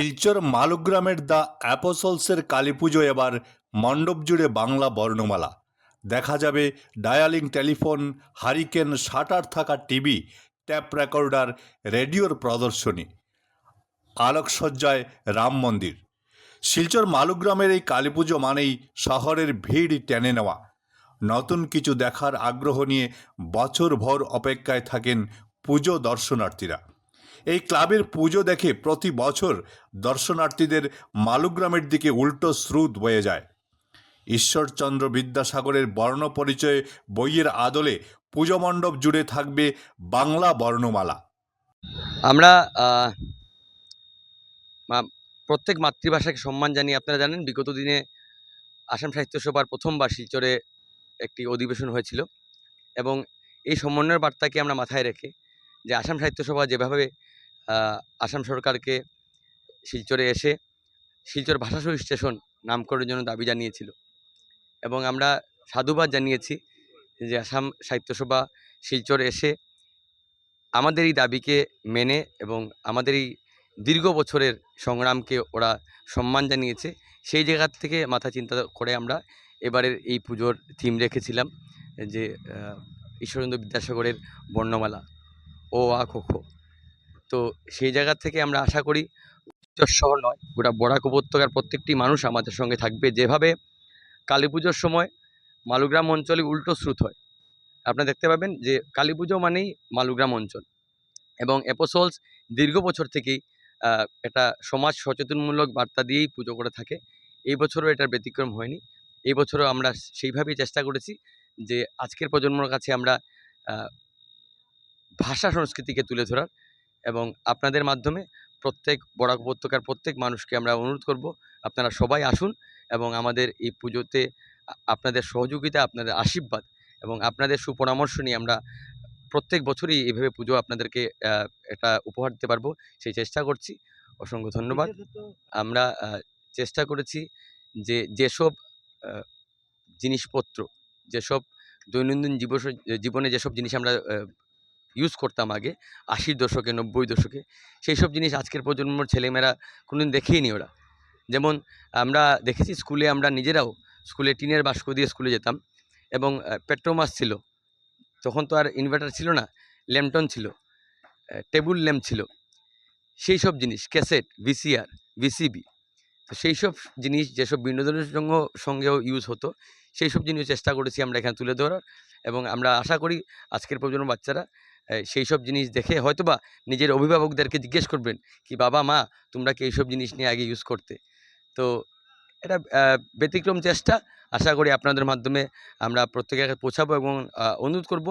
শিলচর মালুগ্রামের দ্য অ্যাপোসলসের কালী পুজো এবার মণ্ডপ জুড়ে বাংলা বর্ণমালা। দেখা যাবে ডায়ালিং টেলিফোন, হারিকেন, শাটার থাকা টিভি, ট্যাপ রেকর্ডার, রেডিওর প্রদর্শনী। আলোকসজ্জায় রাম মন্দির। শিলচর মালুগ্রামের এই কালী পুজো মানেই শহরের ভিড় টেনে নেওয়া। নতুন কিছু দেখার আগ্রহ নিয়ে বছরভর অপেক্ষায় থাকেন পুজো দর্শনার্থীরা। এই ক্লাবের পুজো দেখে প্রতি বছর দর্শনার্থীদের মালুগ্রামের দিকে উল্টো স্রোত বয়ে যায়। ঈশ্বরচন্দ্র বিদ্যাসাগরের বর্ণ পরিচয় বইয়ের আদলে পুজো মণ্ডপ জুড়ে থাকবে বাংলা বর্ণমালা। আমরা প্রত্যেক মাতৃভাষাকে সম্মান জানিয়ে, আপনারা জানেন বিগত দিনে আসাম সাহিত্য সভার প্রথমবার শিলচরে একটি অধিবেশন হয়েছিল এবং এই সমন্বয়ের বার্তাকে আমরা মাথায় রেখে যে আসাম সাহিত্য সভা যেভাবে আসাম সরকারকে শিলচরে এসে শিলচর ভাষাশহী স্টেশন নামকরণের জন্য দাবি জানিয়েছিল। এবং আমরা সাধুবাদ জানিয়েছি যে আসাম সাহিত্যসভা শিলচর এসে আমাদের এই দাবিকে মেনে এবং আমাদের এই দীর্ঘ বছরের সংগ্রামকে ওরা সম্মান জানিয়েছে। সেই জায়গা থেকে মাথা চিন্তা করে আমরা এবারের এই পুজোর থিম রেখেছিলাম যে ঈশ্বরচন্দ্র বিদ্যাসাগরের বর্ণমালা। ও আ খো। তো সেই জায়গা থেকে আমরা আশা করি শহর নয়, গোটা বরাক উপত্যকার প্রত্যেকটি মানুষ আমাদের সঙ্গে থাকবে। যেভাবে কালী পুজোর সময় মালুগ্রাম অঞ্চলে উল্টো স্রোত হয়। আপনারা দেখতে পাবেন যে কালী পুজো মানেই মালুগ্রাম অঞ্চল এবং অ্যাপোসলস দীর্ঘ বছর থেকেই একটা সমাজ সচেতনমূলক বার্তা দিয়েই পুজো করে থাকে। এই বছরও এটার ব্যতিক্রম হয়নি। এই বছরও আমরা সেইভাবেই চেষ্টা করেছি যে আজকের প্রজন্মর কাছে আমরা ভাষা, সংস্কৃতিকে তুলে ধরার। এবং আপনাদের মাধ্যমে প্রত্যেক বরাক উপত্যকার প্রত্যেক মানুষকে আমরা অনুরোধ করব আপনারা সবাই আসুন এবং আমাদের এই পুজোতে আপনাদের সহযোগিতা আপনাদের আশীর্বাদ এবং আপনাদের সুপরামর্শ নিয়ে আমরা প্রত্যেক বছরই এভাবে পুজো আপনাদেরকে এটা উপহার দিতে পারব সেই চেষ্টা করছি। অসংখ্য ধন্যবাদ। আমরা চেষ্টা করেছি যে যেসব জিনিসপত্র যেসব দৈনন্দিন জীব জীবনে যেসব জিনিস আমরা ইউজ করতাম আগে, আশির দশকে, নব্বই দশকে। সেই সব জিনিস আজকের প্রজন্মর ছেলেমেয়েরা কোনোদিন দেখেই নি ওরা। যেমন আমরা দেখেছি স্কুলে আমরা নিজেরাও স্কুলে টিনের বাস্ক দিয়ে স্কুলে যেতাম এবং পেট্রোমাস ছিল। তখন তো আর ইনভার্টার ছিল না, ল্যাম্পটন ছিল টেবুল ল্যাম্প ছিল। সেই সব জিনিস ক্যাসেট ভিসিআর ভিসিবি তো সেই সব জিনিস যেসব বিনোদনের সঙ্গ, সঙ্গেও ইউজ হতো, সেই সব জিনিস চেষ্টা করেছি আমরা এখানে তুলে ধরার এবং আমরা আশা করি আজকের প্রজন্ম বাচ্চারা সেই সব জিনিস দেখে হয়তোবা নিজের অভিভাবকদেরকে জিজ্ঞেস করবেন কি, বাবা, মা, তোমরা কি এইসব জিনিস নিয়ে আগে ইউজ করতে? তো এটা ব্যতিক্রম চেষ্টা। আশা করি আপনাদের মাধ্যমে আমরা প্রত্যেকের পৌঁছাবো এবং অনুরোধ করব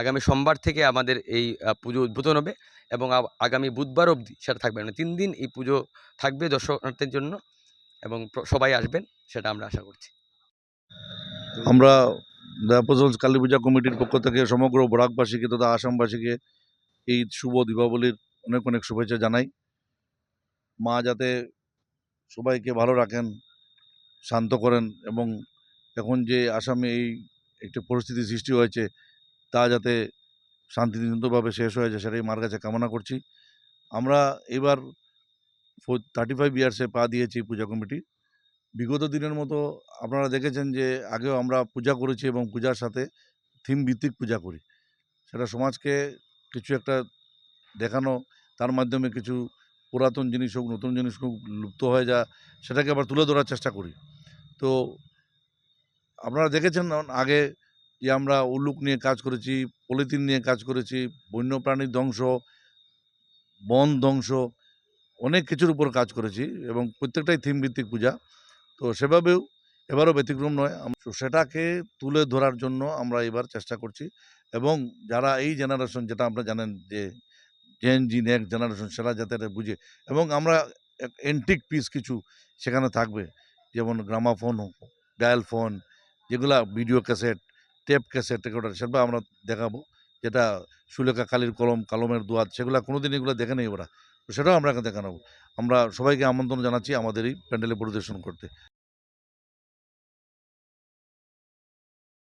আগামী সোমবার থেকে আমাদের এই পুজো উদ্বোধন হবে এবং আগামী বুধবার অবধি সেটা থাকবে মানে তিন দিন এই পুজো থাকবে দর্শনার্থীর জন্য এবং সবাই আসবেন সেটা আমরা আশা করছি। আমরা দ্য অ্যাপোজলস কালী পূজা কমিটির পক্ষ থেকে সমগ্র বরাকবাসীকে তথা আসামবাসীকে এই শুভ দীপাবলির অনেক অনেক শুভেচ্ছা জানাই। মা যাতে সবাইকে ভালো রাখেন, শান্ত করেন এবং এখন যে আসামে এই একটি পরিস্থিতি সৃষ্টি হয়েছে, তা যাতে শান্তিনিতভাবে শেষ হয়ে যায় সেটাই মার কাছে কামনা করছি। আমরা এবার থার্টি ফাইভ ইয়ার্সে পা দিয়েছি পূজা কমিটি। বিগত দিনের মতো আপনারা দেখেছেন যে, আগেও আমরা পূজা করেছি এবং পূজার সাথে থিম ভিত্তিক পূজা করি। সেটা সমাজকে কিছু একটা দেখানো, তার মাধ্যমে কিছু পুরাতন জিনিস হোক, নতুন জিনিস হোক, লুপ্ত হয়ে যা, সেটাকে আবার তুলে ধরার চেষ্টা করি। তো, আপনারা দেখেছেন আগে যে আমরা উল্লুক নিয়ে কাজ করেছি, পলিথিন নিয়ে কাজ করেছি, বন্যপ্রাণীর ধ্বংস, বন ধ্বংস, অনেক কিছুর উপর কাজ করেছি এবং প্রত্যেকটাই থিম ভিত্তিক পূজা। তো সেভাবেও এবারও ব্যতিক্রম নয়। সেটাকে তুলে ধরার জন্য আমরা এবার চেষ্টা করছি এবং যারা এই জেনারেশন যেটা আপনারা জানেন যে জেন জি নেক্সট জেনারেশন সেটা যাতে বুঝে এবং আমরা এন্টিক পিস কিছু সেখানে থাকবে। যেমন গ্রামাফোন ডায়াল ফোন যেগুলা video cassette tape cassette recorder সেগুলো আমরা দেখাবো। যেটা সুলেখা কালির কলম, কলমের দোয়াত সেগুলো কোনোদিন এগুলো দেখে নেই ওরা। সেটাও আমরা দেখানো। আমরা সবাইকে আমন্ত্রণ জানাচ্ছি আমাদের এই প্যান্ডেলে পরিদর্শন করতে।